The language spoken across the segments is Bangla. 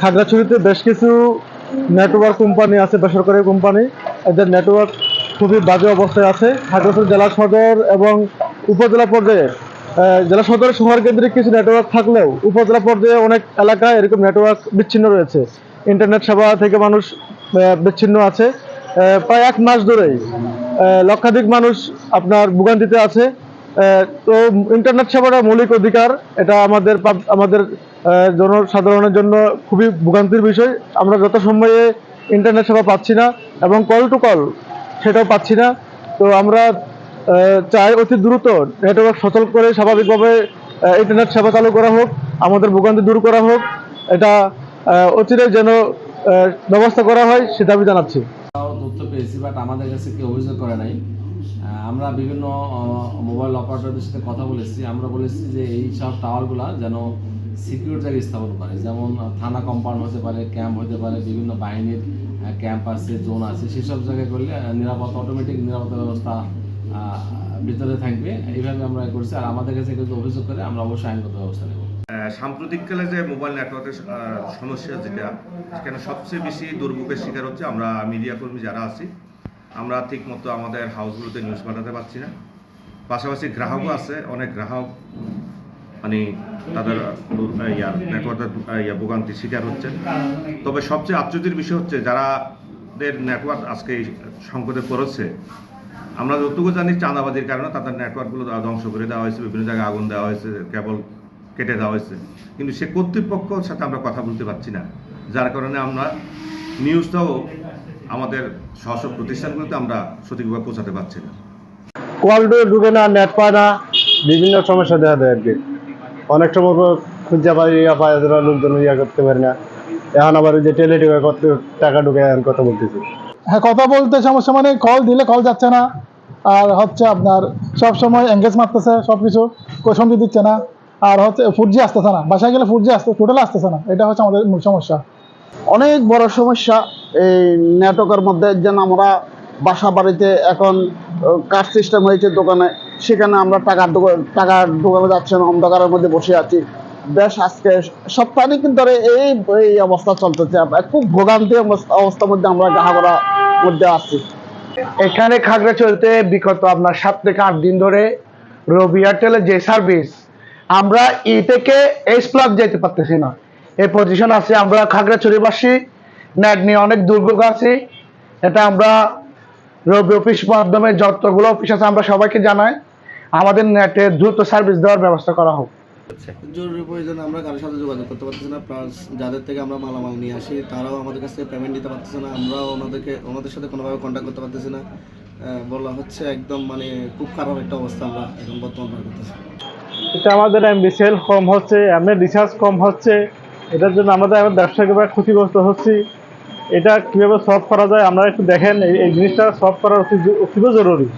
খাগড়াছড়িতে বেশ কিছু নেটওয়ার্ক কোম্পানি আছে, বেসরকারি কোম্পানি এদের নেটওয়ার্ক খুবই বাজে অবস্থায় আছে। খাগড়াছড়ি জেলা সদর এবং উপজেলা পর্যায়ে জেলা সদর শহর কেন্দ্রিক কিছু নেটওয়ার্ক থাকলেও উপজেলা পর্যায়ে অনেক এলাকায় এরকম নেটওয়ার্ক বিচ্ছিন্ন রয়েছে। ইন্টারনেট সেবা থেকে মানুষ বিচ্ছিন্ন আছে। প্রায় এক মাস ধরেই লক্ষাধিক মানুষ আপনার ভোগান্তিতে আছে। তো ইন্টারনেট সেবাটা মৌলিক অধিকার, এটা আমাদের আমাদের জনসাধারণের জন্য খুবই ভোগান্তির বিষয়। আমরা যত সময়ে ইন্টারনেট সেবা পাচ্ছি না এবং কল টু কল সেটাও পাচ্ছি না, তো আমরা চাই অতি দ্রুত নেটওয়ার্ক সচল করে স্বাভাবিকভাবে ইন্টারনেট সেবা চালু করা হোক, আমাদের ভোগান্তি দূর করা হোক, এটা অচিরে যেন ব্যবস্থা করা হয় সেটা আমি জানাচ্ছি। তথ্য পেয়েছি বাট আমাদের কাছে কেউ অভিযোগ করে নাই। আমরা বিভিন্ন মোবাইল অপারেটরদের সাথে কথা বলেছি। আমরা বলেছি যে এই সব টাওয়ারগুলা যেন সিকিউর জায়গায় স্থাপন করে। যেমন থানা কম্পাউন্ড হতে পারে ক্যাম্প হতে পারে বিভিন্ন বাহিনীর ক্যাম্প আছে জোন আছে সেসব জায়গায় করলে নিরাপত্তা অটোমেটিক নিরাপত্তা ব্যবস্থা ভিতরে থাকবে। এইভাবে আমরা করছি। আর আমাদের কাছে যদি অভিযোগ করে আমরা অবশ্যই আইনগত ব্যবস্থা নেব। সাম্প্রতিককালে যে মোবাইল নেটওয়ার্কের সমস্যা যেটা সেখানে সবচেয়ে বেশি দুর্ভোগের শিকার হচ্ছে আমরা মিডিয়া কর্মী যারা আছি। আমরা ঠিক মতো আমাদের হাউসগুলোতে নিউজ পাঠাতে পারছি না। পাশাপাশি গ্রাহকও আছে অনেক গ্রাহক। মানে তাদের দুর- নেটওয়ার্কের ইয়া, ভোগান্তির শিকার হচ্ছে। তবে সবচেয়ে আশ্চর্যের বিষয় হচ্ছে যারা দের নেটওয়ার্ক আজকে সংকটে পড়েছে, আমরা যতটুকু জানি চাঁদাবাজির কারণে তাদের নেটওয়ার্কগুলো ধ্বংস করে দেওয়া হয়েছে, বিভিন্ন জায়গায় আগুন দেওয়া হয়েছে, কেবল কেটে দেওয়া হয়েছে। কিন্তু সে কর্তৃপক্ষের সাথে আমরা কথা বলতে পারছি না, যার কারণে আমরা নিউজটাও আমাদের স্ব প্রতিষ্ঠানগুলোতে আমরা সঠিকভাবে পৌঁছাতে পারছি না। কল ডোর ঢুকে না, নেট পায় না, বিভিন্ন সমস্যা দেখা দেয় আর কি। অনেক সময় খুঁজে পাই ইয়া পায় লোকজন ইয়া করতে পারে না। এখন আবার যে করতে টাকা ঢুকে এখন কথা বলতেছি। হ্যাঁ কথা বলতে সমস্যা মানে কল দিলে কল যাচ্ছে না। আর হচ্ছে আপনার সব সময় এঙ্গেজ মারতেছে সব কিছু কোশন্দি দিচ্ছে না। আর হচ্ছে ফুটজি আসতেছে না বাসায় গেলে ফুটজি আসতে টোটাল আসতেছে না। এটা হচ্ছে আমাদের মূল সমস্যা। অনেক বড় সমস্যা এই নেটওয়ার্কের মধ্যে যেন আমরা বাসা বাড়িতে এখন কার্ড সিস্টেম হয়েছে দোকানে। সেখানে আমরা টাকার টাকার দোকানে যাচ্ছি না অন্ধকারের মধ্যে বসে আছি। বেশ আজকে সপ্তাহে কিন্তু ধরে এই এই অবস্থা চলতেছে। খুব ভোগান্তি অবস্থা- অবস্থার মধ্যে আমরা গ্রাহকরা মধ্যে আছি। এখানে খাগড়াছড়িতে বিগত আপনার সাত থেকে আট দিন ধরে রবি এয়ারটেলের যে সার্ভিস আমরা ই থেকে এস প্লাস যেতে পারতেছি না। এই পজিশন আছে আমরা খাগড়াছড়িবাসী নেট নিয়ে অনেক দুর্ভোগ আছি। এটা আমরা রবি অফিস মাধ্যমে যতগুলো অফিস আছে আমরা সবাইকে জানাই। আমাদের নেটে দ্রুত সার্ভিস দেওয়ার ব্যবস্থা করা হোক। জরুরি প্রয়োজনে আমরা কারোর সাথে যোগাযোগ করতে পারতেছি না প্লাস যাদের থেকে আমরা মালামাল নিয়ে আসি তারাও আমাদের কাছ থেকে পেমেন্ট দিতে পারতেছে না আমরাও ওনাদেরকে ওনাদের সাথে কোনোভাবে কন্ট্যাক্ট করতে পারতেছি না। বলা হচ্ছে একদম মানে খুব খারাপ একটা অবস্থা আমরা এখন বর্তমান করতেছি। এটা আমাদের এমবি সেল কম হচ্ছে এমনি রিচার্জ কম হচ্ছে এটার জন্য আমাদের এখন ব্যবসায়িকভাবে ক্ষতিগ্রস্ত হচ্ছি। এটা কীভাবে সলভ করা যায় আমরা একটু দেখেন এই এই জিনিসটা সলভ করা অতি অতীব জরুরি।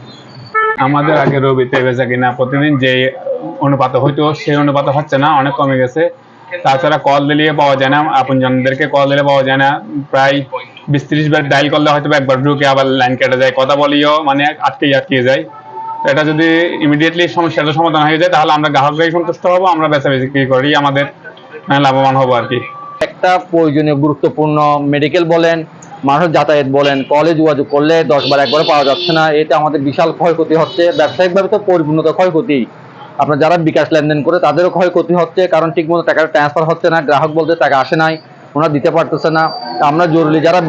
আমাদের আগে রবিতে বেচা কিনা প্রতিদিন যে অনুপাত হইতো, সেই অনুপাত হচ্ছে না, অনেক কমে গেছে। তাছাড়া কল দিলে পাওয়া যায় না আপন জনদেরকে কল দিলে পাওয়া যায় না। প্রায় বিশ ত্রিশ বার ডাইল করলে হয়তো একবার ঢুকে আবার লাইন কেটে যায়, কথা বলিও মানে আটকে আটকে যায়। এটা যদি ইমিডিয়েটলি সমস্যাটা সমাধান হয়ে যায়, তাহলে আমরা গ্রাহকরাই সন্তুষ্ট হব, আমরা বেচা বেচি করি, আমাদের লাভবান হব আর কি। একটা প্রয়োজনীয়, গুরুত্বপূর্ণ মেডিকেল বলেন মানুষ যাতায়াত বলেন কলে যোগাযোগ করলে দশ বার একবারে পাওয়া যাচ্ছে না। এতে আমাদের বিশাল ক্ষয়ক্ষতি হচ্ছে। ব্যবসায়িকভাবে তো পরিপূর্ণতা ক্ষয়ক্ষতি। আপনার যারা বিকাশ লেনদেন করে, তাদেরও ক্ষয়ক্ষতি হচ্ছে। কারণ ঠিকমতো টাকাটা ট্রান্সফার হচ্ছে না। গ্রাহক বলতে টাকা আসে নাই। ওনারা দিতে পারতেছে না। আমরা জরুরি যারা